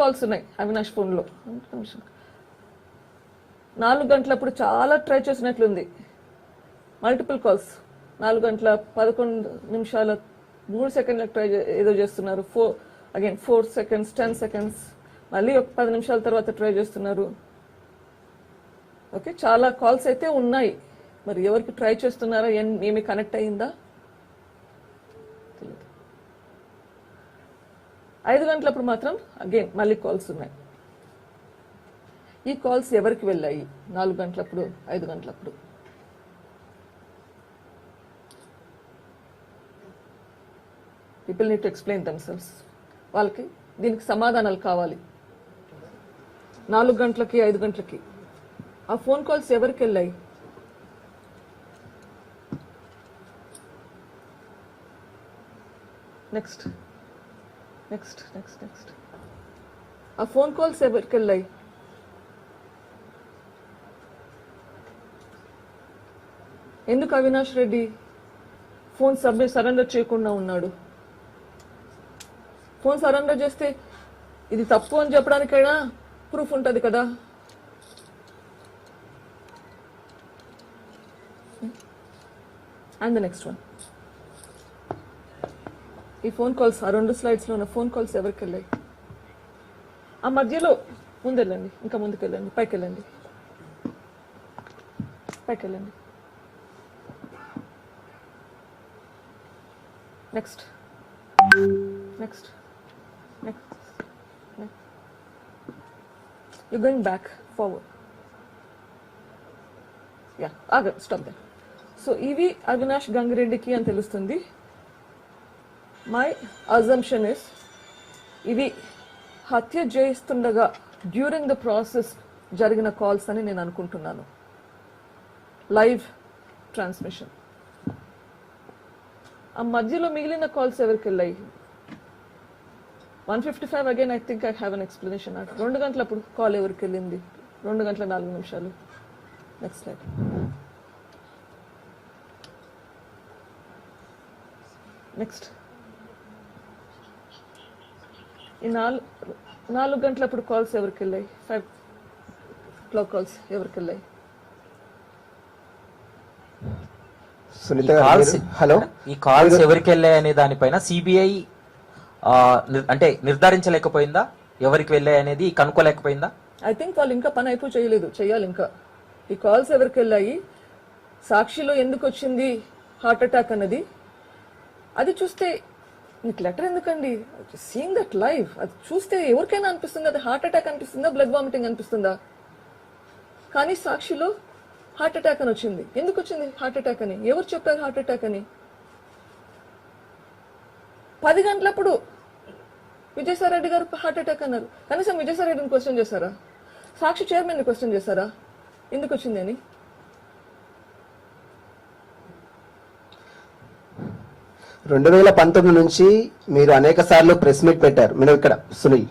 Calls ఉన్నాయి అవినాష్ ఫోన్లో. నాలుగు గంటలప్పుడు చాలా ట్రై చేసినట్లుంది. మల్టిపుల్ కాల్స్ నాలుగు గంటల పదకొండు నిమిషాల మూడు సెకండ్లకు ట్రై ఏదో చేస్తున్నారు. Four again four seconds ten seconds మళ్ళీ ఒక పది నిమిషాల తర్వాత ట్రై చేస్తున్నారు. ఓకే చాలా కాల్స్ అయితే ఉన్నాయి. మరి ఎవరికి ట్రై చేస్తున్నారా ఏమి కనెక్ట్ అయ్యిందా ఐదు గంటలప్పుడు మాత్రం అగైన్ మళ్ళీ కాల్స్ ఉన్నాయి. ఈ కాల్స్ ఎవరికి వెళ్ళాయి? నాలుగు గంటలప్పుడు ఐదు గంటలప్పుడు. People need to explain themselves వాళ్ళకి దీనికి సమాధానాలు కావాలి. నాలుగు గంటలకి ఐదు గంటలకి. ఆ ఫోన్ కాల్స్ ఎవరికి వెళ్ళాయి? నెక్స్ట్ నెక్స్ట్ నెక్స్ట్ నెక్స్ట్ ఆ ఫోన్ కాల్స్ ఎవరికి వెళ్ళాయి ఎందుకు Avinash Reddy phone submit surrender చేయకుండా ఉన్నాడు? ఫోన్ సరెండర్ చేస్తే ఇది తప్పు అని చెప్పడానికైనా ప్రూఫ్ ఉంటుంది కదా? అండ్ ద నెక్స్ట్ వన్ ఈ ఫోన్ కాల్స్ ఆ రెండు స్లైడ్స్లో ఉన్న ఫోన్ కాల్స్ ఎవరికి వెళ్ళాయి? ఆ మధ్యలో ముందెళ్ళండి ఇంకా ముందుకెళ్ళండి పైకి వెళ్ళండి పైకి వెళ్ళండి next next next you going back forward yeah ఆగ స్టాప్ దే సో ఇవి అవినాష్ గంగిరెడ్డికి అని తెలుస్తుంది. మై అజంప్షన్ ఇస్ ఇవి హత్య చేస్తుండగా డ్యూరింగ్ ద ప్రాసెస్ జరిగిన కాల్స్ అని నేను అనుకుంటున్నాను. Live transmission. ఆ మధ్యలో మిగిలిన కాల్స్ ఎవరికి వెళ్ళాయి? One fifty five again I think I have an explanation రెండు గంటల అప్పుడు కాల్ ఎవరికి వెళ్ళింది? రెండు గంటల నాలుగు నిమిషాలు. నెక్స్ట్ స్లైడ్ నెక్స్ట్ ఈ నాలుగు నాలుగు గంటలప్పుడు కాల్స్ ఎవరికి వెళ్ళాయి ఫైవ్ క్లాక్ కాల్స్ ఎవరికి వెళ్ళాయి సునీత హలో? ఈ కాల్స్ ఎవరికి వెళ్ళాయి అనే దానిపైన సిబిఐ అంటే నిర్ధారించలేకపోయిందా? ఎవరికి వెళ్ళాయి అనేది కనుక్కోలేకపోయిందా? ఐ థింక్ వాళ్ళు ఇంకా పని అయిపో చేయలేదు చేయాలి ఇంకా. ఈ కాల్స్ ఎవరికి వెళ్ళాయి సాక్షిలో ఎందుకు వచ్చింది హార్ట్ అటాక్ అన్నది? అది చూస్తే నీకు లెటర్ ఎందుకండి? సీయింగ్ దట్ లైవ్ అది చూస్తే ఎవరికైనా అనిపిస్తుంది అది హార్ట్ అటాక్ అనిపిస్తుందా బ్లడ్ వామిటింగ్ అనిపిస్తుందా? కానీ సాక్షిలో హార్ట్ అటాక్ అని వచ్చింది. ఎందుకు వచ్చింది హార్ట్ అటాక్ అని? ఎవరు చెప్పారు హార్ట్ అటాక్ అని? పది గంటలప్పుడు విజయసాయిరెడ్డి గారు హార్ట్ అటాక్ అన్నారు. కనీసం విజయసాయిరెడ్డిని క్వశ్చన్ చేశారా? సాక్షి చైర్మన్ని క్వశ్చన్ చేశారా? ఎందుకు వచ్చింది అని? రెండు వేల పంతొమ్మిది నుంచి మీరు అనేక సార్లు ప్రెస్ మీట్ పెట్టారు. మీరు ఇక్కడ సునీల్.